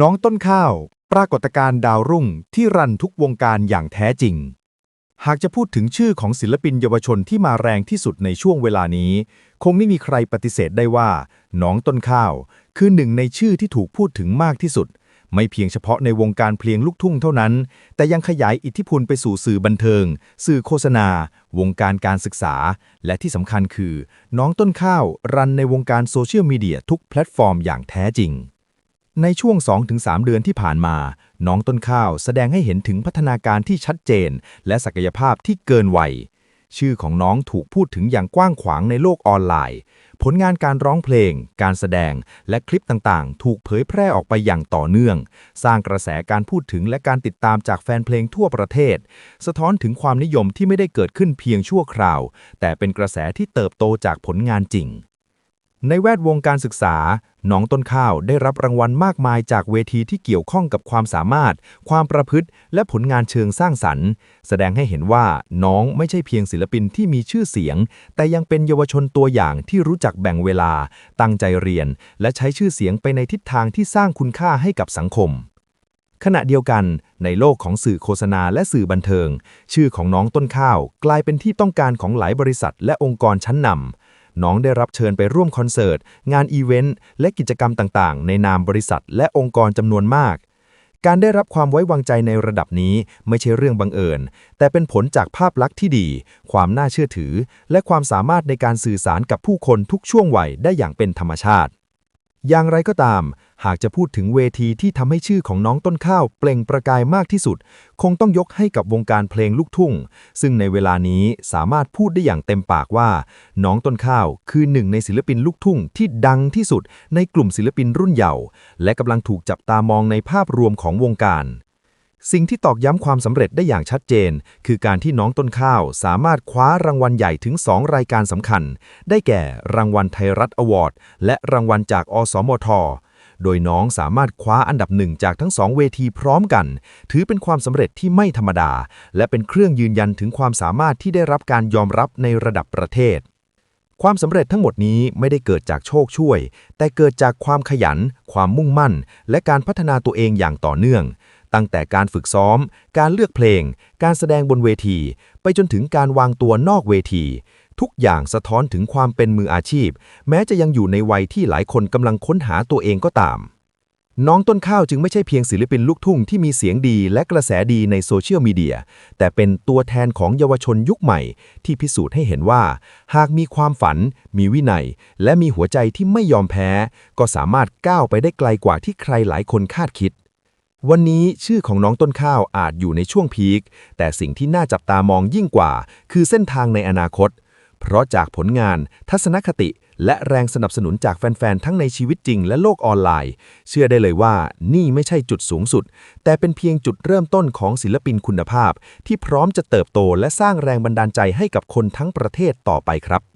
น้องต้นข้าว ปรากฏการณ์ดาวรุ่งที่รันทุกวงการอย่างแท้จริง หากจะพูดถึงชื่อของศิลปินเยาวชนที่มาแรงที่สุดในช่วงเวลานี้ คงไม่มีใครปฏิเสธได้ว่า น้องต้นข้าว คือหนึ่งในชื่อที่ถูกพูดถึงมากที่สุด ไม่เพียงเฉพาะในวงการเพลงลูกทุ่งเท่านั้น แต่ยังขยายอิทธิพลไปสู่สื่อบันเทิง สื่อโฆษณา วงการการศึกษา และที่สำคัญคือ น้องต้นข้าว รันในวงการโซเชียลมีเดียทุกแพลตฟอร์มอย่างแท้จริง ในช่วง 2-3 เดือนที่ผ่านมา น้องต้นข้าวแสดงให้เห็นถึงพัฒนาการที่ชัดเจน และศักยภาพที่เกินวัย ชื่อของน้องถูกพูดถึงอย่างกว้างขวางในโลกออนไลน์ ผลงานการร้องเพลง การแสดง และคลิปต่างๆ ถูกเผยแพร่ออกไปอย่างต่อเนื่อง สร้างกระแสการพูดถึงและการติดตามจากแฟนเพลงทั่วประเทศ สะท้อนถึงความนิยมที่ไม่ได้เกิดขึ้นเพียงชั่วคราว แต่เป็นกระแสที่เติบโตจากผลงานจริง ในแวดวงการศึกษา น้องต้นข้าวได้รับรางวัลมากมายจากเวทีที่เกี่ยวข้องกับความสามารถ ความประพฤติ และผลงานเชิงสร้างสรรค์ แสดงให้เห็นว่าน้องไม่ใช่เพียงศิลปินที่มีชื่อเสียง แต่ยังเป็นเยาวชนตัวอย่างที่รู้จักแบ่งเวลา ตั้งใจเรียน และใช้ชื่อเสียงไปในทิศทางที่สร้างคุณค่าให้กับสังคมขณะเดียวกัน ในโลกของสื่อโฆษณาและสื่อบันเทิง ชื่อของน้องต้นข้าว กลายเป็นที่ต้องการของหลายบริษัทและองค์กรชั้นนำ น้องได้รับเชิญไปร่วมคอนเสิร์ต งานอีเวนต์ และกิจกรรมต่างๆ ในนามบริษัทและองค์กรจำนวนมาก การได้รับความไว้วางใจในระดับนี้ไม่ใช่เรื่องบังเอิญ แต่เป็นผลจากภาพลักษณ์ที่ดี ความน่าเชื่อถือ และความสามารถในการสื่อสารกับผู้คนทุกช่วงวัยได้อย่างเป็นธรรมชาติ อย่างไรก็ตาม หากจะพูดถึงเวทีที่ทำให้ชื่อของน้องต้นข้าวเปล่งประกายมากที่สุด คงต้องยกให้กับวงการเพลงลูกทุ่ง ซึ่งในเวลานี้สามารถพูดได้อย่างเต็มปากว่า น้องต้นข้าวคือหนึ่งในศิลปินลูกทุ่งที่ดังที่สุดในกลุ่มศิลปินรุ่นเยาว์และกำลังถูกจับตามองในภาพรวมของวงการ สิ่งที่ตอกย้ำความสำเร็จได้อย่างชัดเจน คือการที่น้องต้นข้าวสามารถคว้ารางวัลใหญ่ถึง 2 รายการสำคัญ ได้แก่รางวัลไทยรัฐอวอร์ดและรางวัลจากอสมท โดยน้องสามารถคว้าอันดับหนึ่งจากทั้งสองเวทีพร้อมกัน ถือเป็นความสำเร็จที่ไม่ธรรมดา และเป็นเครื่องยืนยันถึงความสามารถที่ได้รับการยอมรับในระดับประเทศความสำเร็จทั้งหมดนี้ไม่ได้เกิดจากโชคช่วย แต่เกิดจากความขยัน ความมุ่งมั่น และการพัฒนาตัวเองอย่างต่อเนื่อง ตั้งแต่การฝึกซ้อม การเลือกเพลง การแสดงบนเวที ไปจนถึงการวางตัวนอกเวที ทุกอย่างสะท้อนถึงความเป็นมืออาชีพ แม้จะยังอยู่ในวัยที่หลายคนกำลังค้นหาตัวเองก็ตาม น้องต้นข้าวจึงไม่ใช่เพียงศิลปินลูกทุ่งที่มีเสียงดีและกระแสดีในโซเชียลมีเดีย แต่เป็นตัวแทนของเยาวชนยุคใหม่ ที่พิสูจน์ให้เห็นว่า หากมีความฝัน มีวินัย และมีหัวใจที่ไม่ยอมแพ้ ก็สามารถก้าวไปได้ไกลกว่าที่ใครหลายคนคาดคิด วันนี้ชื่อของน้องต้นข้าวอาจอยู่ในช่วงพีค แต่สิ่งที่น่าจับตามองยิ่งกว่า คือเส้นทางในอนาคต เพราะจากผลงาน ทัศนคติ และแรงสนับสนุนจากแฟน ๆ ทั้งในชีวิตจริงและโลกออนไลน์ เชื่อได้เลยว่านี่ไม่ใช่จุดสูงสุด แต่เป็นเพียงจุดเริ่มต้นของศิลปินคุณภาพ ที่พร้อมจะเติบโตและสร้างแรงบันดาลใจให้กับคนทั้งประเทศต่อไปครับ